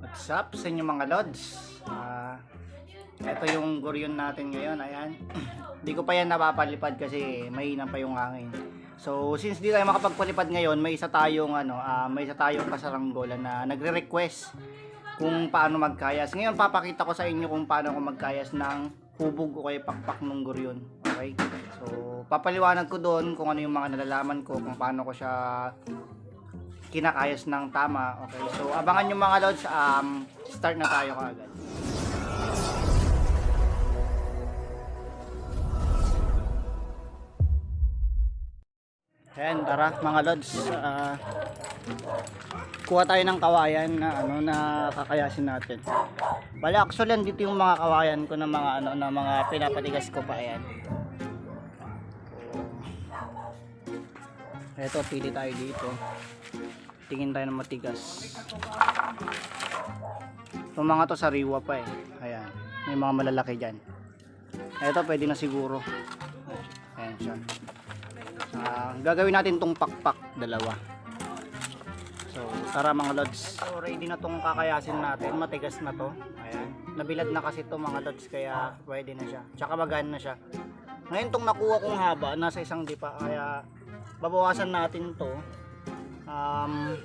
What's up sa inyo mga lods? Ah, ito yung guryon natin ngayon. Ayan. Hindi ko pa yan napapalipad kasi mahina pa yung hangin. So, since di tayo makapagpalipad ngayon, may isa tayong ano, ah, may isa tayong kasaranggola na nagre-request kung paano magkayas. Ngayon papakita ko sa inyo kung paano ako magkayas ng hubog o kaya pakpak ng guryon. Okay? So, papaliwanag ko doon kung ano yung mga nalalaman ko, kung paano ko siya kinakayas ng tama. Okay, so abangan nyo mga lods, um, start na tayo kaagad. Ayan, tara mga lods. ah, kuha tayo ng kawayan na ano na kakayasin natin. Bali actually dito yung mga kawayan ko na mga ano na mga pinapatigas ko pa ayan. Ito, pili tayo dito. Tingin tayo ng matigas. Itong mga to sariwa pa eh. Ayan. May mga malalaki dyan. Ito, pwede na siguro. Ayan siya. Ah, gagawin natin tong pakpak dalawa. So, tara mga lods. So, ready na tong kakayasin natin. Matigas na to. Ayan. Nabilad na kasi to mga lods kaya pwede na siya. Tsaka magaan na siya. Ngayon tong nakuha kong haba, nasa isang dipa. Kaya babawasan natin to. Um,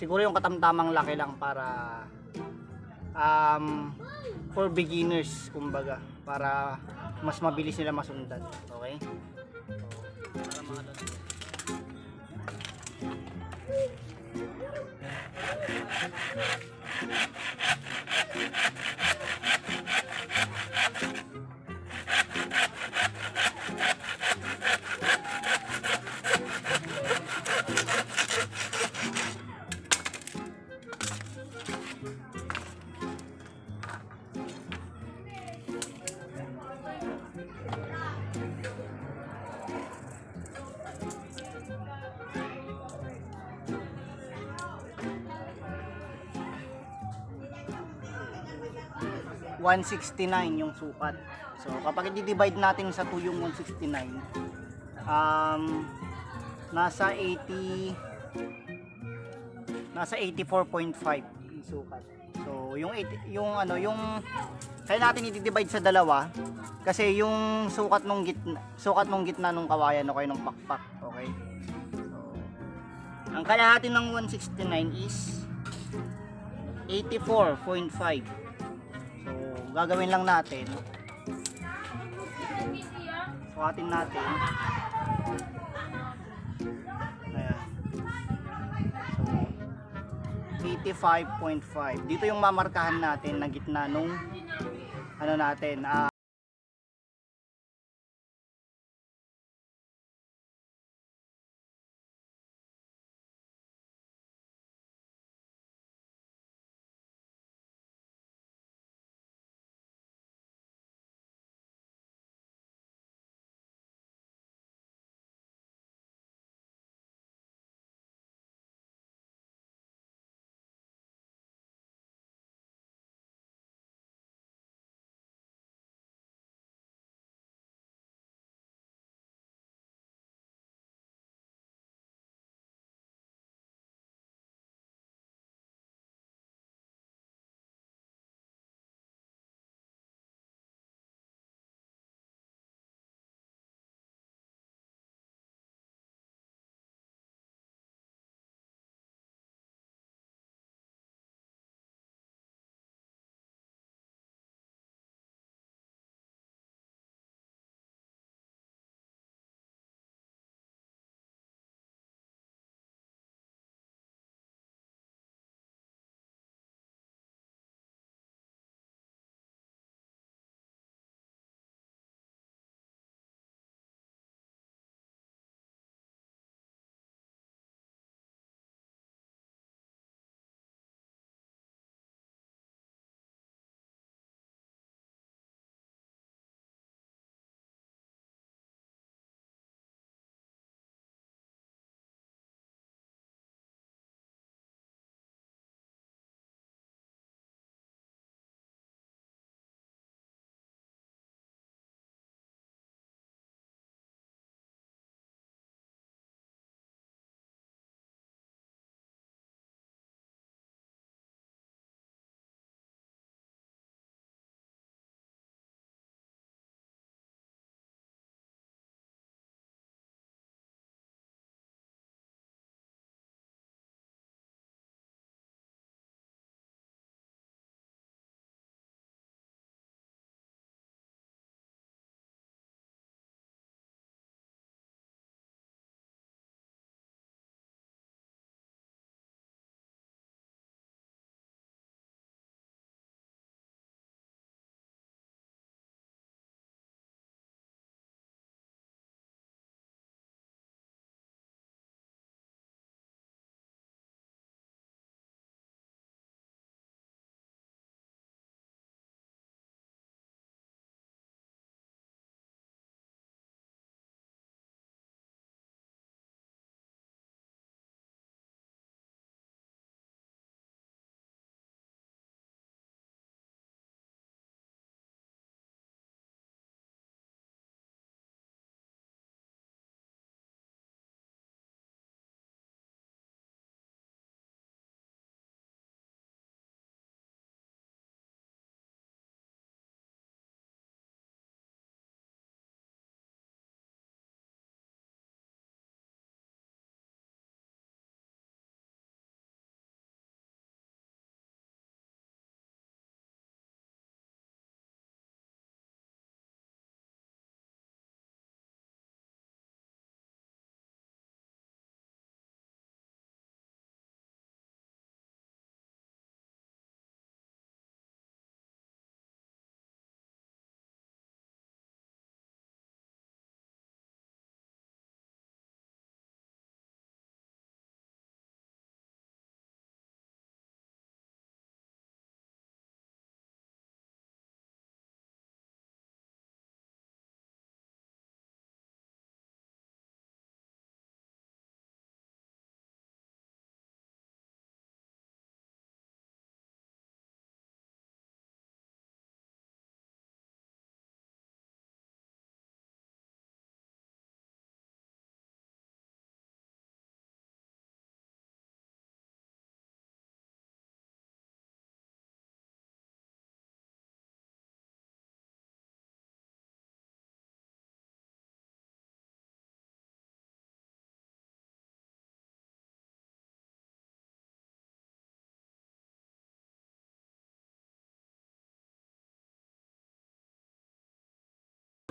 siguro yung katamtamang laki lang para um, for beginners kumbaga para mas mabilis nila masundan. Okay? So, para mga lods. $169 yung sukat. So, kapag i-divide natin sa 2 yung 169, um, nasa 80, nasa 84.5 yung sukat. So, yung 80, yung ano, yung kaya natin i-divide sa dalawa kasi yung sukat nung gitna, sukat nung gitna nung kawayan o kayo nung pakpak, okay? So, ang kalahati ng 169 is 84.5. Gagawin lang natin. Sukatin natin. Ayan. So, 85.5. Dito yung mamarkahan natin na gitna nung ano natin, ah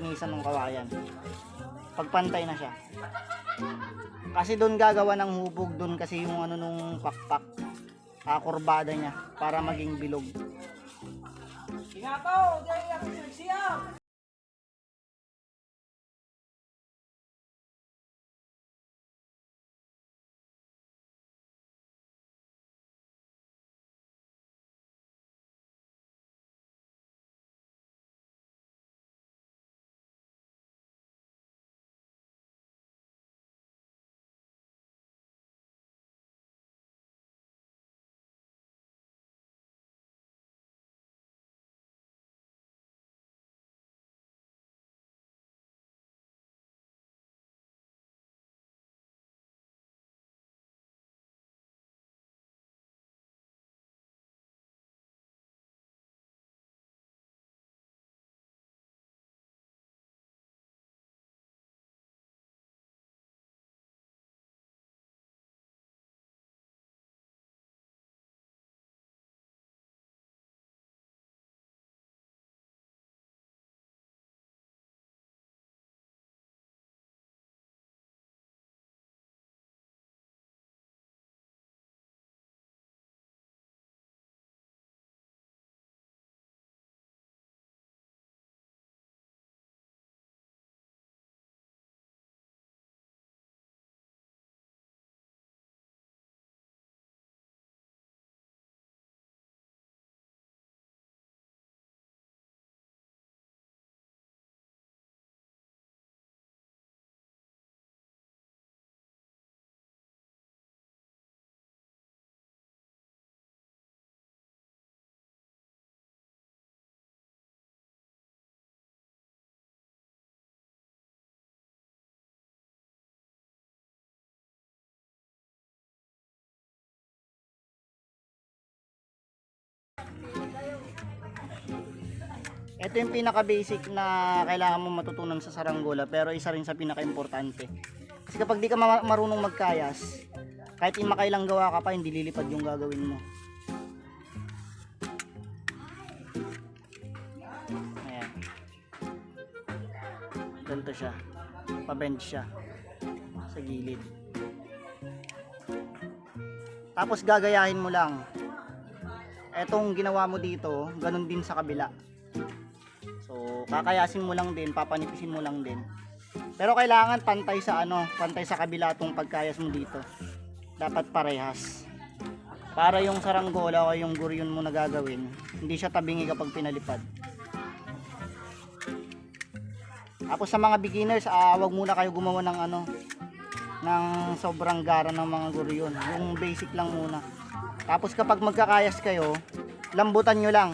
pagpapatisan ng kawayan. Pagpantay na siya. Kasi doon gagawa ng hubog, doon kasi yung ano nung pakpak. Kakurbada niya para maging bilog. Ingato, diyan nga siya. Ito yung pinaka basic na kailangan mo matutunan sa saranggola pero isa rin sa pinaka importante. Kasi kapag di ka ma- marunong magkayas, kahit imakailang gawa ka pa, hindi lilipad yung gagawin mo. Ayan. Ganito siya. Pa-bend siya. Sa gilid. Tapos gagayahin mo lang. Etong ginawa mo dito, ganun din sa kabila. So, kakayasin mo lang din, papanipisin mo lang din. Pero kailangan pantay sa ano, pantay sa kabila tong pagkayas mo dito. Dapat parehas. Para yung saranggola o yung guryon mo na hindi siya tabingi kapag pinalipad. Tapos sa mga beginners, ah, wag muna kayo gumawa ng ano, ng sobrang gara ng mga guryon. Yung basic lang muna. Tapos kapag magkakayas kayo, lambutan nyo lang.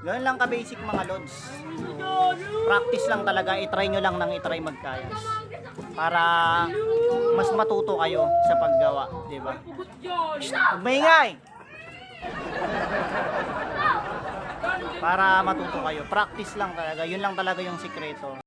Ganun lang ka-basic mga lods. Practice lang talaga, i-try nyo lang nang i-try magkayas. Para mas matuto kayo sa paggawa, di ba? Maingay! Para matuto kayo. Practice lang talaga. Yun lang talaga yung sikreto.